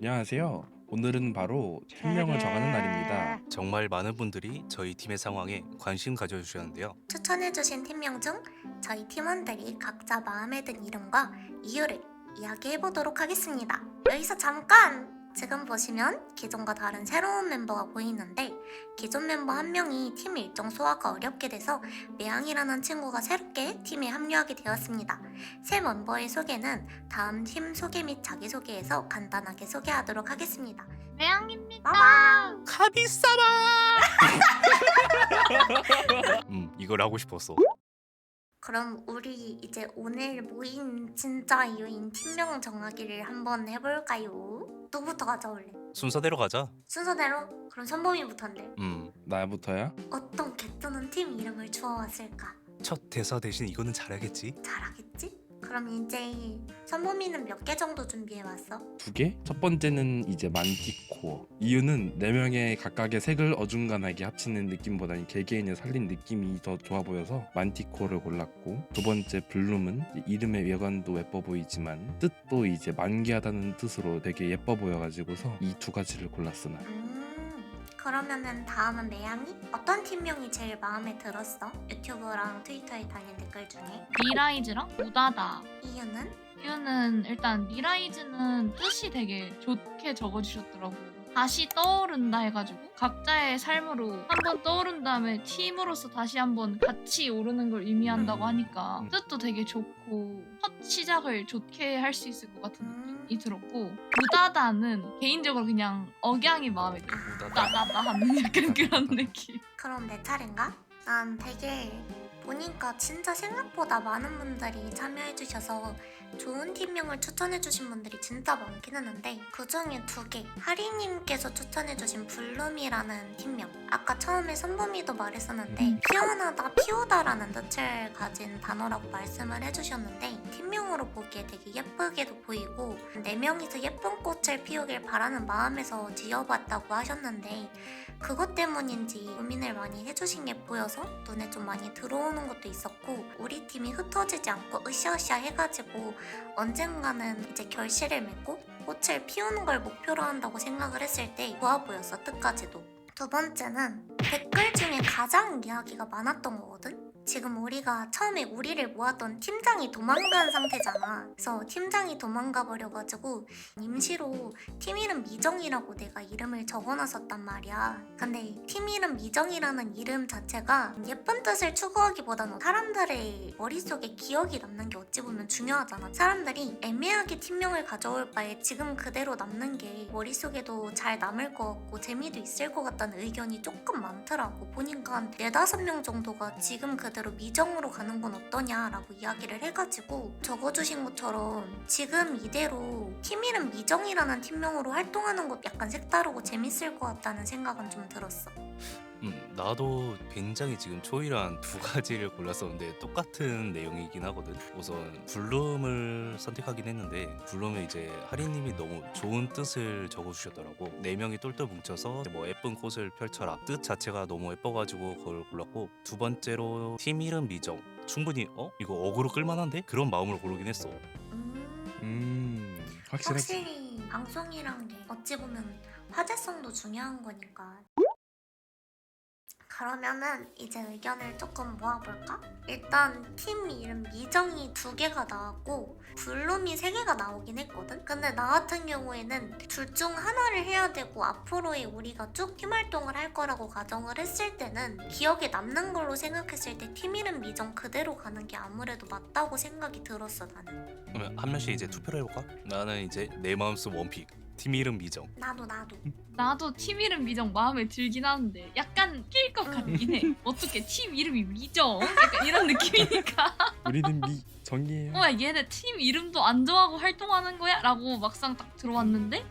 안녕하세요. 오늘은 바로 팀명을 정하는 날입니다. 정말 많은 분들이 저희 팀의 상황에 관심 가져주셨는데요. 추천해주신 팀명 중 저희 팀원들이 각자 마음에 든 이름과 이유를 이야기해보도록 하겠습니다. 여기서 잠깐! 지금 보시면 기존과 다른 새로운 멤버가 보이는데 기존 멤버 한 명이 팀 일정 소화가 어렵게 돼서 매양이라는 친구가 새롭게 팀에 합류하게 되었습니다. 새 멤버의 소개는 다음 팀 소개 및 자기소개에서 간단하게 소개하도록 하겠습니다. 매양입니다. 카비사마! 음, 이걸 하고 싶었어. 그럼 우리 이제 오늘 모인 진짜 이유인 팀명 정하기를 한번 해볼까요? 누구부터 가져올래? 순서대로 가자. 순서대로? 그럼 선범이부터인데 음, 나부터야? 어떤 개뜨는 팀 이름을 주어왔을까? 첫 대사 대신 이거는 잘하겠지? 잘하겠지? 그럼 이제 선범이는 몇 개 정도 준비해 왔어? 두 개? 첫 번째는 이제 만티코어. 이유는 네 명의 각각의 색을 어중간하게 합치는 느낌보다는 개개인의 살린 느낌이 더 좋아 보여서 만티코어를 골랐고 두 번째 블룸은 이제 이름의 외관도 예뻐 보이지만 뜻도 이제 만개하다는 뜻으로 되게 예뻐 보여가지고서 이 두 가지를 골랐어 난. 음 그러면은 다음은 매양이? 어떤 팀명이 제일 마음에 들었어? 유튜브랑 트위터에 달린 댓글 중에 미라이즈랑 우다다. 이유는? 이유는 일단 미라이즈는 뜻이 되게 좋게 적어주셨더라고. 다시 떠오른다 해가지고 각자의 삶으로 한번 떠오른 다음에 팀으로서 다시 한번 같이 오르는 걸 의미한다고 음. 하니까 음. 뜻도 되게 좋고 첫 시작을 좋게 할 수 있을 것 같은 음. 느낌이 들었고 우다다는 개인적으로 그냥 억양이 마음에 들어. 나나나 하는 약간 그런 느낌. 그럼 내 차례인가? 난 되게 보니까 진짜 생각보다 많은 분들이 참여해주셔서 좋은 팀명을 추천해주신 분들이 진짜 많긴 했는데 그 중에 두 개. 하리님께서 추천해주신 블룸이라는 팀명. 아까 처음에 선범이도 말했었는데 음. 피어나다, 피우다라는 뜻을 가진 단어라고 말씀을 해주셨는데 팀명으로 보기에 되게 예쁘게도 보이고 네 명이서 예쁜 꽃을 피우길 바라는 마음에서 지어봤다고 하셨는데 그것 때문인지 고민을 많이 해주신 게 보여서 눈에 좀 많이 들어오는 것도 있었고 우리 팀이 흩어지지 않고 으쌰으쌰 해가지고 언젠가는 이제 결실을 맺고 꽃을 피우는 걸 목표로 한다고 생각을 했을 때 좋아 보였어 뜻까지도. 두 번째는 댓글 중에 가장 이야기가 많았던 거거든 지금 우리가 처음에 우리를 모았던 팀장이 도망간 상태잖아 그래서 팀장이 도망가 버려가지고 임시로 팀 이름 미정이라고 내가 이름을 적어놨었단 말이야. 근데 팀 이름 미정이라는 이름 자체가 예쁜 뜻을 추구하기보다는 사람들의 머릿속에 기억이 남는 게 어찌 보면 중요하잖아. 사람들이 애매하게 팀명을 가져올 바에 지금 그대로 남는 게 머릿속에도 잘 남을 것 같고 재미도 있을 것 같다는 의견이 조금 많더라고. 보니까 한 네다섯 명 정도가 지금 그대로 미정으로 가는 건 어떠냐라고 이야기를 해가지고 적어주신 것처럼 지금 이대로 팀 이름 미정이라는 팀명으로 활동하는 것 약간 색다르고 재밌을 것 같다는 생각은 좀 들었어. 음, 나도 굉장히 지금 초이란 두 가지를 골랐었는데 똑같은 내용이긴 하거든. 우선 블룸을 선택하긴 했는데 블룸에 이제 하리님이 너무 좋은 뜻을 적어주셨더라고. 네 명이 똘똘 뭉쳐서 뭐 예쁜 꽃을 펼쳐라. 뜻 자체가 너무 예뻐가지고 그걸 골랐고 두 번째로 팀 이름 미정. 충분히 어 이거 어그로 끌만한데 그런 마음으로 고르긴 했어. 음, 음 확실하지. 확실히 방송이란 게 어찌 보면 화제성도 중요한 거니까. 그러면은 이제 의견을 조금 모아볼까? 일단 팀 이름 미정이 두 개가 나왔고 블룸이 세 개가 나오긴 했거든? 근데 나 같은 경우에는 둘 중 하나를 해야 되고 앞으로의 우리가 쭉 팀 활동을 할 거라고 가정을 했을 때는 기억에 남는 걸로 생각했을 때 팀 이름 미정 그대로 가는 게 아무래도 맞다고 생각이 들었어 나는 그러면 한 명씩 이제 투표를 해볼까? 나는 이제 내 마음속 원픽. 팀 이름 미정. 나도 나도 나도 팀 이름 미정 마음에 들긴 하는데 약간 낄 것 같긴 해. 어떻게 팀 이름이 미정? 약간 이런 느낌이니까. 우리는 미 정이에요. 어, 야, 얘네 팀 이름도 안 정하고 활동하는 거야? 라고 막상 딱 들어왔는데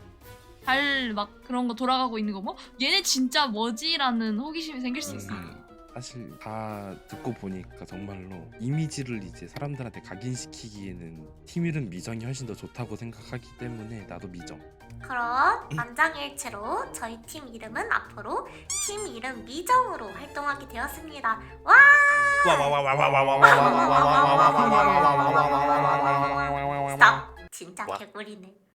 잘 막 그런 거 돌아가고 있는 거 뭐? 얘네 진짜 뭐지? 라는 호기심이 생길 수 있어. 음. 사실 다 듣고 보니까 정말로 이미지를 이제 사람들한테 각인시키기에는 팀 이름 미정이 훨씬 더 좋다고 생각하기 때문에 나도 미정. 그럼 만장일치로 저희 팀 이름은 앞으로 팀 이름 미정으로 활동하게 되었습니다. 와! 스톱! 진짜 와. 개구리네.